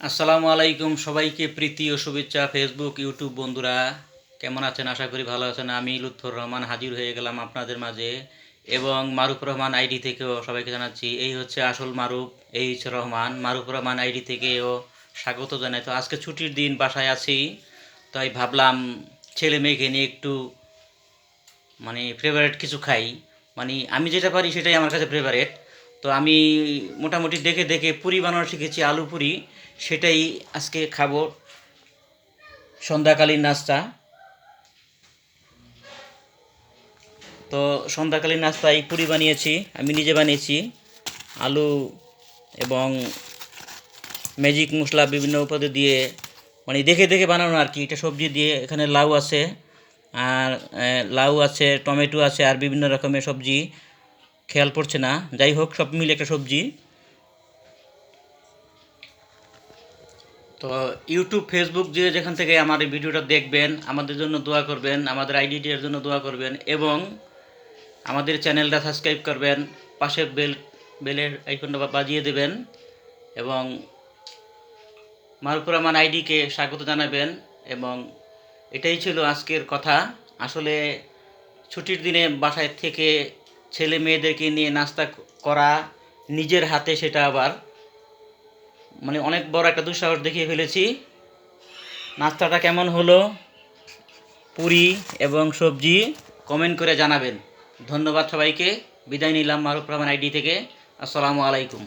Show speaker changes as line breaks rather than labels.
আসসালামু আলাইকুম সবাইকে প্রীতি ও শুভেচ্ছা ফেসবুক ইউটিউব বন্ধুরা। কেমন আছেন? আশা করি ভালো আছেন। আমি লুৎফর রহমান হাজির হয়ে গেলাম আপনাদের মাঝে এবং মারুফ রহমান আইডি থেকেও সবাইকে জানাচ্ছি। এই হচ্ছে আসল মারুফ এই হচ্ছে রহমান। মারুফ রহমান আইডি থেকেও স্বাগত জানাই। তো আজকে ছুটির দিন, বাসায় আছি। তাই ভাবলাম ছেলে মেয়েকে নিয়ে একটু মানে ফেভারেট কিছু খাই। মানে আমি যেটা পারি সেটাই আমার কাছে ফেভারিট তো আমি মোটামুটি দেখে দেখে পুরি বানানো শিখেছি, আলু পুরি। সেটাই আজকে খাব সন্ধ্যাকালীন নাস্তা। তো সন্ধ্যাকালীন নাস্তায় পুরি বানিয়েছি, আমি নিজে বানিয়েছি। আলু এবং ম্যাজিক মশলা বিভিন্ন উপাদে দিয়ে মানে দেখে দেখে বানানো আর কি। এটা সবজি দিয়ে, এখানে লাউ আছে, আর লাউ আছে, টমেটো আছে, আর বিভিন্ন রকমের সবজি। খেয়াল পড়ছে না। যাই হোক, সব মিলে একটা সবজি। তো ইউটিউব ফেসবুক যে যেখান থেকে আমার এই ভিডিওটা দেখবেন, আমাদের জন্য দোয়া করবেন, আমাদের আইডিটির জন্য দোয়া করবেন এবং আমাদের চ্যানেলটা সাবস্ক্রাইব করবেন, পাশে বেল, বেলের আইকনটা বাজিয়ে দেবেন এবং মারুফুর রহমান আইডিকে স্বাগত জানাবেন এবং এটাই ছিল আজকের কথা। আসলে ছুটির দিনে বাসায় থেকে ছেলে মেয়েদেরকে নিয়ে নাস্তা করা, নিজের হাতে সেটা আবার মানে অনেক বড় একটা দুঃসাহস দেখিয়ে ফেলেছি। নাস্তাটা কেমন হলো? পুরি এবং সবজি কমেন্ট করে জানাবেন। ধন্যবাদ সবাইকে। বিদায় নিলাম মারুফ রহমান আইডি থেকে। আসসালামু আলাইকুম।